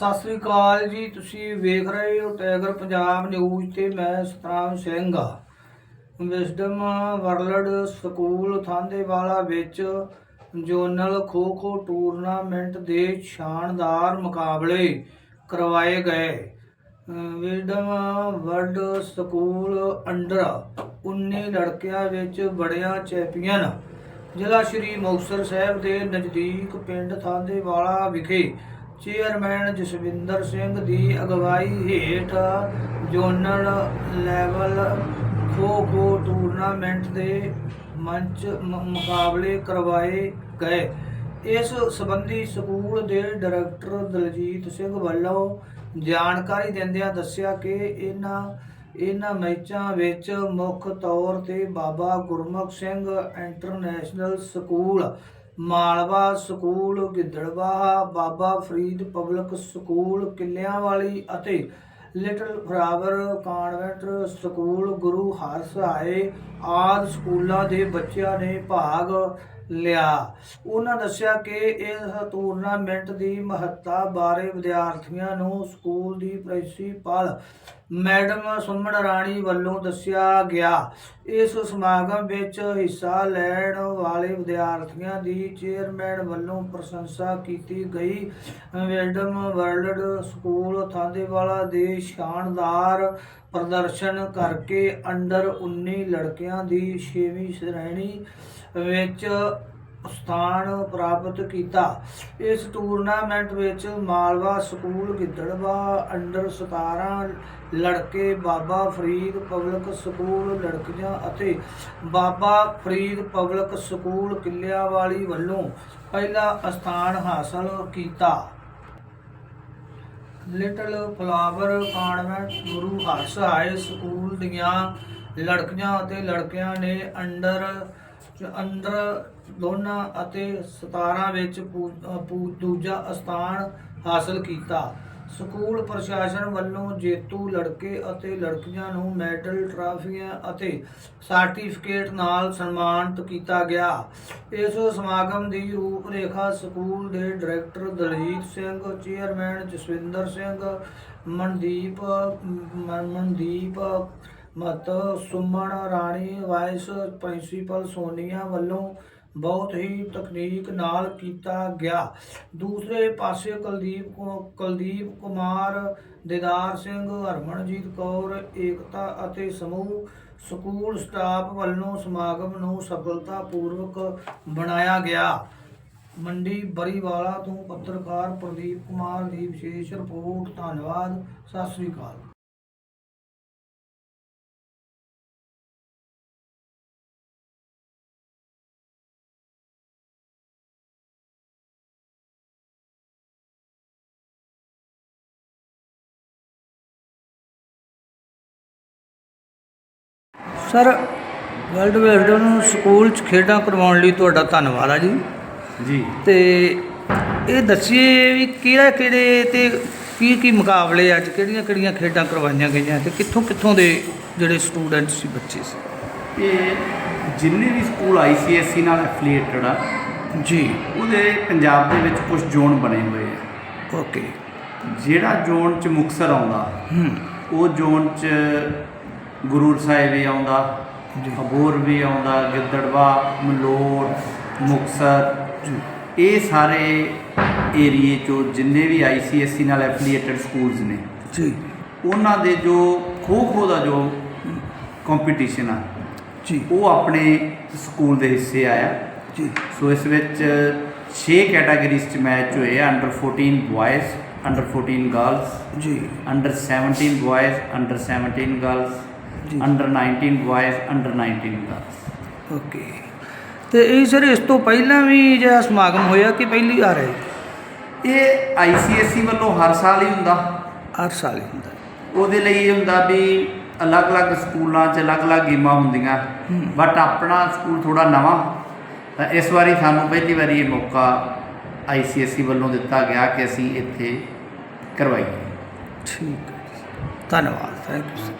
ਸਤਿ ਸ੍ਰੀ ਅਕਾਲ ਜੀ, ਤੁਸੀਂ ਵੇਖ ਰਹੇ ਹੋ ਟਾਈਗਰ ਪੰਜਾਬ ਨਿਊਜ਼ ਤੇ ਮੈਂ ਸਤਨਾਮ ਸਿੰਘ। ਆ ਵਿਜ਼ਡਮ ਵਰਲਡ ਸਕੂਲ ਥਾਂਦੇਵਾਲਾ ਵਿੱਚ ਜੋਨਲ ਖੋ ਖੋ ਟੂਰਨਾਮੈਂਟ ਦੇ ਸ਼ਾਨਦਾਰ ਮੁਕਾਬਲੇ ਕਰਵਾਏ ਗਏ। ਵਿਜ਼ਡਮ ਵਰਲਡ ਸਕੂਲ ਅੰਡਰ 19 ਲੜਕਿਆਂ ਵਿੱਚ ਬੜਿਆ ਚੈਂਪੀਅਨ। ਜ਼ਿਲ੍ਹਾ ਸ਼੍ਰੀ ਮੁਕਤਸਰ ਸਾਹਿਬ ਦੇ ਨਜ਼ਦੀਕ ਪਿੰਡ ਥਾਂਦੇਵਾਲਾ ਵਿਖੇ ਚੇਅਰਮੈਨ ਜਸਵਿੰਦਰ ਸਿੰਘ ਦੀ ਅਗਵਾਈ ਹੇਠ zonal level kho kho tournament ਦੇ ਮੰਚ ਮੁਕਾਬਲੇ ਕਰਵਾਏ ਗਏ। ਇਸ ਸੰਬੰਧੀ ਸਕੂਲ ਦੇ ਡਾਇਰੈਕਟਰ ਦਲਜੀਤ ਸਿੰਘ ਵੱਲੋਂ ਜਾਣਕਾਰੀ ਦਿੰਦਿਆਂ ਦੱਸਿਆ ਕਿ ਇਹਨਾਂ ਇਹਨਾਂ ਮੈਚਾਂ ਵਿੱਚ ਮੁੱਖ ਤੌਰ ਤੇ Baba Gurmukh Singh international school Malwa school Gidderbaha Baba Farid public school, Killianwali ਅਤੇ little flower convent school Guru Harsahai ਆਦ ਸਕੂਲਾਂ ਦੇ ਬੱਚਿਆਂ ਨੇ ਭਾਗ ਲਿਆ। ਉਹਨਾਂ ਦੱਸਿਆ ਕਿ ਇਸ ਟੂਰਨਾਮੈਂਟ ਦੀ ਮਹੱਤਤਾ ਬਾਰੇ ਵਿਦਿਆਰਥੀਆਂ ਨੂੰ ਸਕੂਲ ਦੀ ਪ੍ਰਿੰਸੀਪਲ ਮੈਡਮ ਸੁਮਨ ਰਾਣੀ ਵੱਲੋਂ ਦੱਸਿਆ ਗਿਆ। ਇਸ ਸਮਾਗਮ ਵਿੱਚ ਹਿੱਸਾ ਲੈਣ ਵਾਲੇ ਵਿਦਿਆਰਥੀਆਂ ਦੀ ਚੇਅਰਮੈਨ ਵੱਲੋਂ ਪ੍ਰਸ਼ੰਸਾ ਕੀਤੀ ਗਈ। ਮੈਡਮ ਵਰਲਡ ਸਕੂਲ ਥਾਂਦੇਵਾਲਾ ਦੇ ਸ਼ਾਨਦਾਰ ਪ੍ਰਦਰਸ਼ਨ ਕਰਕੇ ਅੰਡਰ 19 ਲੜਕਿਆਂ ਦੀ 6ਵੀਂ ਸ਼੍ਰੇਣੀ ਵਿੱਚ ਸਥਾਨ ਪ੍ਰਾਪਤ ਕੀਤਾ। ਇਸ ਟੂਰਨਾਮੈਂਟ ਵਿੱਚ ਮਾਲਵਾ ਸਕੂਲ ਗਿੱਦੜਵਾ, ਅੰਡਰ 17 ਲੜਕੇ ਬਾਬਾ ਫਰੀਦ ਪਬਲਿਕ ਸਕੂਲ ਲੜਕੀਆਂ ਅਤੇ ਬਾਬਾ ਫਰੀਦ ਪਬਲਿਕ ਸਕੂਲ ਕਿੱਲਿਆਵਾਲੀ ਵੱਲੋਂ ਪਹਿਲਾ ਸਥਾਨ ਹਾਸਲ ਕੀਤਾ। Little flower convent Guru Harsh high school ਦੀਆਂ ਲੜਕੀਆਂ ਅਤੇ ਲੜਕਿਆਂ ਨੇ ਅੰਡਰ ਅੰਡਰ ਦੋਨਾਂ ਅਤੇ 17 ਵਿੱਚ ਪੂ- ਦੂਜਾ ਸਥਾਨ ਹਾਸਲ ਕੀਤਾ। ਸਕੂਲ ਪ੍ਰਸ਼ਾਸਨ ਵੱਲੋਂ ਜੇਤੂ ਲੜਕੇ ਅਤੇ ਲੜਕੀਆਂ ਨੂੰ ਮੈਡਲ, ਟਰਾਫੀਆਂ ਅਤੇ ਸਰਟੀਫਿਕੇਟ ਨਾਲ ਸਨਮਾਨਿਤ ਕੀਤਾ ਗਿਆ। ਇਸ ਸਮਾਗਮ ਦੀ ਰੂਪਰੇਖਾ ਸਕੂਲ ਦੇ ਡਾਇਰੈਕਟਰ ਦਲਜੀਤ ਸਿੰਘ, ਚੇਅਰਮੈਨ ਜਸਵਿੰਦਰ ਸਿੰਘ, ਮਨਦੀਪ ਮਨਦੀਪ ਮਤ ਸੁਮਨ ਰਾਣੀ, ਵਾਈਸ ਪ੍ਰਿੰਸੀਪਲ ਸੋਨੀਆ ਵੱਲੋਂ ਬਹੁਤ ਹੀ ਤਕਨੀਕ ਨਾਲ ਕੀਤਾ ਗਿਆ। ਦੂਸਰੇ ਪਾਸੇ ਕੁਲਦੀਪ ਕੁਲਦੀਪ ਕੁਮਾਰ, ਦਿਦਾਰ ਸਿੰਘ, ਹਰਮਨਜੀਤ ਕੌਰ, ਏਕਤਾ ਅਤੇ ਸਮੂਹ ਸਕੂਲ ਸਟਾਫ ਵੱਲੋਂ ਸਮਾਗਮ ਨੂੰ ਸਫਲਤਾਪੂਰਵਕ ਬਣਾਇਆ ਗਿਆ। ਮੰਡੀ ਬਰੀਵਾਲਾ ਤੋਂ ਪੱਤਰਕਾਰ ਪ੍ਰਦੀਪ ਕੁਮਾਰ ਦੀ ਵਿਸ਼ੇਸ਼ ਰਿਪੋਰਟ। ਧੰਨਵਾਦ। ਸਤਿ ਸ੍ਰੀ ਅਕਾਲ। ਸਰ ਵਰਲਡ ਵਿਜ਼ਡਮ ਸਕੂਲ ਚ ਖੇਡਾਂ ਕਰਵਾਉਣ ਲਈ ਤੁਹਾਡਾ ਧੰਨਵਾਦ ਆ ਜੀ। ਜੀ। ਤੇ ਇਹ ਦੱਸੀਏ ਵੀ ਕਿਹੜਾ ਕਿਹੜੇ ਤੇ ਕੀ ਕੀ ਮੁਕਾਬਲੇ ਅੱਜ ਕਿਹੜੀਆਂ ਕਿਹੜੀਆਂ ਖੇਡਾਂ ਕਰਵਾਈਆਂ ਗਈਆਂ ਤੇ ਕਿੱਥੋਂ ਕਿੱਥੋਂ ਦੇ ਜਿਹੜੇ ਸਟੂਡੈਂਟ ਸੀ ਬੱਚੇ ਸੀ? ਇਹ ਜਿੰਨੇ ਵੀ ਸਕੂਲ ਆਈਸੀਐਸਸੀ ਨਾਲ ਐਫੀਲੀਏਟਡ ਆ ਜੀ। ਉਹਦੇ ਪੰਜਾਬ ਦੇ ਵਿੱਚ ਕੁਝ ਜ਼ੋਨ ਬਣੇ ਹੋਏ ਆ। ਓਕੇ ਜਿਹੜਾ ਜ਼ੋਨ ਚ ਮੁਕਸਰ ਆਉਂਦਾ ਹੂੰ। ਉਹ ਜ਼ੋਨ ਚ ਗੁਰੂ ਸਾਹਿਬ ਵੀ ਆਉਂਦਾ। ਅਬੋਰ ਵੀ ਆਉਂਦਾ ਗਿੱਦੜਵਾ ਮਲੋਟ ਮੁਕਸਰ ਇਹ ਸਾਰੇ ਏਰੀਏ ਚੋਂ ਜਿੰਨੇ ਵੀ ਆਈਸੀਐਸਸੀ ਨਾਲ ਐਫੀਲੀਏਟਡ ਸਕੂਲਸ ਨੇ ਜੀ। ਉਹਨਾਂ ਦੇ ਜੋ ਖੋ ਖੋ ਦਾ ਜੋ ਕੰਪੀਟੀਸ਼ਨ ਆ ਜੀ। ਉਹ ਆਪਣੇ ਸਕੂਲ ਦੇ ਹਿੱਸੇ ਆਇਆ। ਜੀ। ਸੋ ਇਸ ਵਿੱਚ 6 ਕੈਟਾਗਰੀਜ਼ ਚ ਮੈਚ ਹੋਏ ਆ ਅੰਡਰ 14 ਬॉयਜ਼ ਅੰਡਰ 14 ਗਰਲਸ ਜੀ। Under 17 boys under 17 girls. Under 19 boys under 19 girls okay ਤੇ ਇਹ ਸਰ ਇਸ ਤੋਂ ਪਹਿਲਾਂ ਵੀ ਜਿਹੜਾ ਸਮਾਗਮ ਹੋਇਆ ਕਿ ਪਹਿਲੀ ਆ ਰਿਹਾ ਇਹ ਆਈਸੀਐਸਸੀ ਵੱਲੋਂ ਹਰ ਸਾਲ ਹੀ ਹੁੰਦਾ। ਹਰ ਸਾਲ ਹੀ ਹੁੰਦਾ। ਉਹਦੇ ਲਈ ਇਹ ਹੁੰਦਾ ਵੀ ਅਲੱਗ-ਅਲੱਗ ਸਕੂਲਾਂ 'ਚ ਅਲੱਗ-ਅਲੱਗ ਗੇਮਾਂ ਹੁੰਦੀਆਂ। ਹੂੰ। ਬਟ ਆਪਣਾ ਸਕੂਲ ਥੋੜਾ ਨਵਾਂ। ਤਾਂ ਇਸ ਵਾਰੀ ਸਾਨੂੰ ਪਹਿਲੀ ਵਾਰੀ ਇਹ ਮੌਕਾ ਆਈਸੀਐਸਸੀ ਵੱਲੋਂ ਦਿੱਤਾ ਗਿਆ ਕਿ ਅਸੀਂ ਇੱਥੇ ਕਰਵਾਈਏ। ਠੀਕ ਹੈ। ਧੰਨਵਾਦ। Thank you